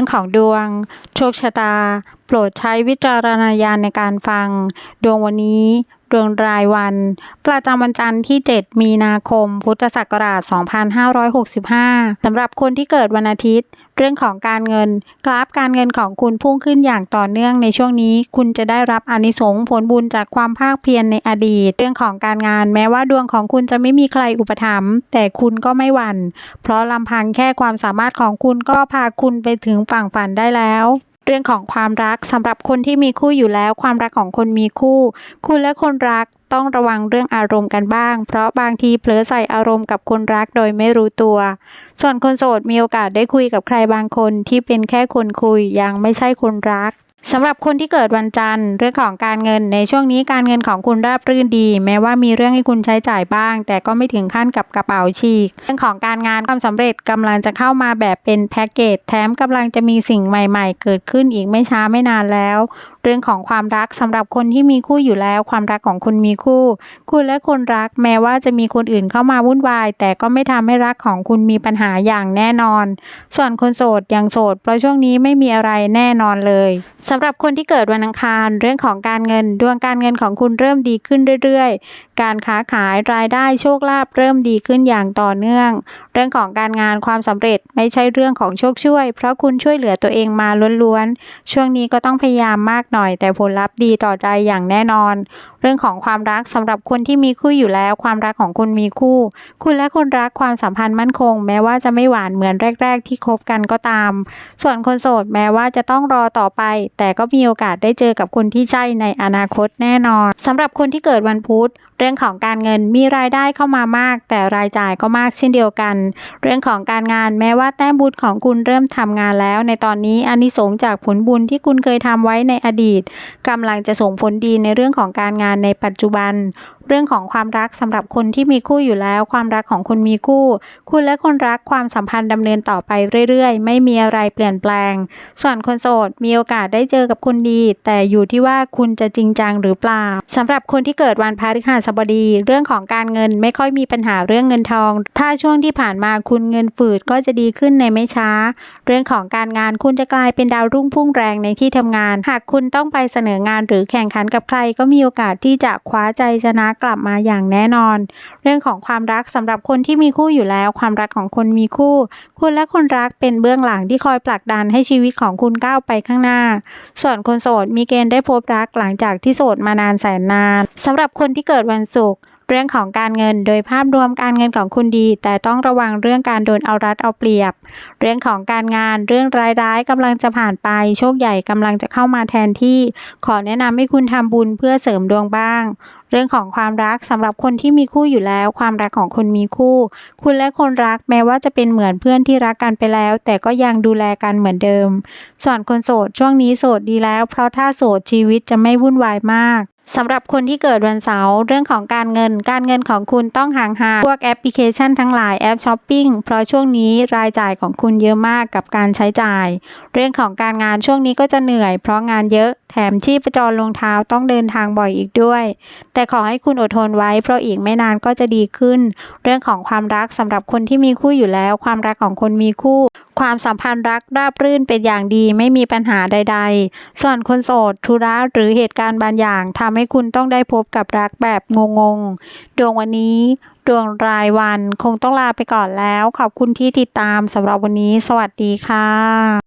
รื่องของดวง โชคชะตา โปรดใช้วิจารณญาณในการฟัง ดวงวันนี้ ดวงรายวัน ประจำวันจันทร์ที่ 7 มีนาคม พุทธศักราช 2565 สำหรับคนที่เกิดวันอาทิตย์ เรื่องของการเงิน กราฟการเงินของคุณพุ่งขึ้นอย่างต่อเนื่องในช่วงนี้ คุณจะได้รับอนิสงส์ผลบุญจากความภาคเพียรในอดีต เรื่องของการงานแม้ว่าดวงของคุณจะไม่มีใครอุปถัมภ์แต่คุณก็ไม่หวั่น เพราะลำพังแค่ความสามารถของคุณก็พาคุณไปถึงฝั่งฝันได้แล้ว รื่องของความรักสำหรับคนที่มีคู่อยู่แล้ว ความรักของคนมีคู่ คุณและคนรักต้องระวังเรื่องอารมณ์กันบ้าง เพราะบางทีเผลอใส่อารมณ์กับคนรักโดยไม่รู้ตัว ส่วนคนโสดมีโอกาสได้คุยกับใครบางคนที่เป็นแค่คนคุยยังไม่ใช่คนรัก สำหรับคนที่เกิดวันจันทร์เรื่องของการเงินในช่วงนี้การเงินของคุณราบรื่นดี แม้ว่ามีเรื่องให้คุณใช้จ่ายบ้าง แต่ก็ไม่ถึงขั้นกับกระเป๋าฉีก เรื่องของการงานความสำเร็จกำลังจะเข้ามาแบบเป็นแพ็กเกจแถมกำลังจะมีสิ่งใหม่ ๆ เกิดขึ้นอีกไม่ช้าไม่นานแล้วเรื่องของความรักสำหรับคนที่มีคู่อยู่แล้ว ความรักของคุณมีคู่ คุณและคนรักแม้ว่าจะมีคนอื่นเข้ามาวุ่นวาย แต่ก็ไม่ทำให้รักของคุณมีปัญหาอย่างแน่นอน ส่วนคนโสดยังโสด เพราะช่วงนี้ไม่มีอะไรแน่นอนเลยสำหรับคนที่เกิดวันอังคาร เรื่องของการเงินดวงการเงินของคุณเริ่มดีขึ้นเรื่อยๆ การค้าขายรายได้โชคลาภเริ่มดีขึ้นอย่างต่อเนื่อง เรื่องของการงานความสำเร็จไม่ใช่เรื่องของโชคช่วย เพราะคุณช่วยเหลือตัวเองมาล้วนๆ ช่วงนี้ก็ต้องพยายามมากหน่อย แต่ผลลัพธ์ดีต่อใจอย่างแน่นอน เรื่องของความรักสำหรับคนที่มีคู่อยู่แล้ว ความรักของคุณมีคู่ คุณและคนรักความสัมพันธ์มั่นคง แม้ว่าจะไม่หวานเหมือนแรก ๆ ที่คบกันก็ตาม ส่วนคนโสดแม้ว่าจะต้องรอต่อไป แต่ก็มีโอกาสได้เจอกับคนที่ใช่ในอนาคตแน่นอนสำหรับคนที่เกิดวันพุธเรื่องื่องของการเงินมีรายได้เข้ามามาก แต่รายจ่ายก็มากเช่นเดียวกัน เรื่องของการงานแม้ว่าแต้มบุญของคุณเริ่มทำงานแล้ว ในตอนนี้อานิสงส์จากผลบุญที่คุณเคยทำไว้ในอดีตกำลังจะส่งผลดีในเรื่องของการงานในปัจจุบัน เรื่องของความรักสำหรับคนที่มีคู่อยู่แล้ว ความรักของคุณมีคู่ คุณและคนรักความสัมพันธ์ดำเนินต่อไปเรื่อยๆ ไม่มีอะไรเปลี่ยนแปลง ส่วนคนโสดมีโอกาสได้เจอกับคนดี แต่อยู่ที่ว่าคุณจะจริงจังหรือเปล่าสำหรับคนที่เกิดวันพฤหัสบดี เรื่องของการเงินไม่ค่อยมีปัญหาเรื่องเงินทอง ถ้าช่วงที่ผ่านมาคุณเงินฝืดก็จะดีขึ้นในไม่ช้า เรื่องของการงานคุณจะกลายเป็นดาวรุ่งพุ่งแรงในที่ทำงาน หากคุณต้องไปเสนองานหรือแข่งขันกับใคร ก็มีโอกาสที่จะคว้าใจชนะกลับมาอย่างแน่นอน เรื่องของความรักสำหรับคนที่มีคู่อยู่แล้ว ความรักของคนมีคู่ คุณและคนรักเป็นเบื้องหลังที่คอยผลักดันให้ชีวิตของคุณก้าวไปข้างหน้า ส่วนคนโสดมีเกณฑ์ได้พบรักหลังจากที่โสดมานานแสนนานสำหรับคนที่เกิดวันศุกร์เรื่องของการเงินโดยภาพรวมการเงินของคุณดี แต่ต้องระวังเรื่องการโดนเอารัดเอาเปรียบ เรื่องของการงานเรื่องรายร้ายกำลังจะผ่านไป โชคใหญ่กำลังจะเข้ามาแทนที่ ขอแนะนำให้คุณทำบุญเพื่อเสริมดวงบ้าง เรื่องของความรักสำหรับคนที่มีคู่อยู่แล้ว ความรักของคนมีคู่ คุณและคนรักแม้ว่าจะเป็นเหมือนเพื่อนที่รักกันไปแล้ว แต่ก็ยังดูแลกันเหมือนเดิม ส่วนคนโสดช่วงนี้โสดดีแล้ว เพราะถ้าโสดชีวิตจะไม่วุ่นวายมาก สำหรับคนที่เกิดวันเสาร์เรื่องของการเงิน การเงินของคุณต้องห่างห่างพวกแอปพลิเคชันทั้งหลายแอปช้อปปิ้งเพราะช่วงนี้รายจ่ายของคุณเยอะมากกับการใช้จ่าย เรื่องของการงานช่วงนี้ก็จะเหนื่อย เพราะงานเยอะแถมชีพจรลงเท้าต้องเดินทางบ่อยอีกด้วย แต่ขอให้คุณอดทนไว้เพราะอีกไม่นานก็จะดีขึ้น เรื่องของความรักสำหรับคนที่มีคู่อยู่แล้ว ความรักของคนมีคู่ ความสัมพันธ์รักราบรื่นเป็นอย่างดีไม่มีปัญหาใด ๆ ส่วนคนโสดธุระหรือเหตุการณ์บางอย่างทำให้คุณต้องได้พบกับรักแบบงงๆ ดวงวันนี้ดวงรายวันคงต้องลาไปก่อนแล้ว ขอบคุณที่ติดตามสำหรับวันนี้ สวัสดีค่ะ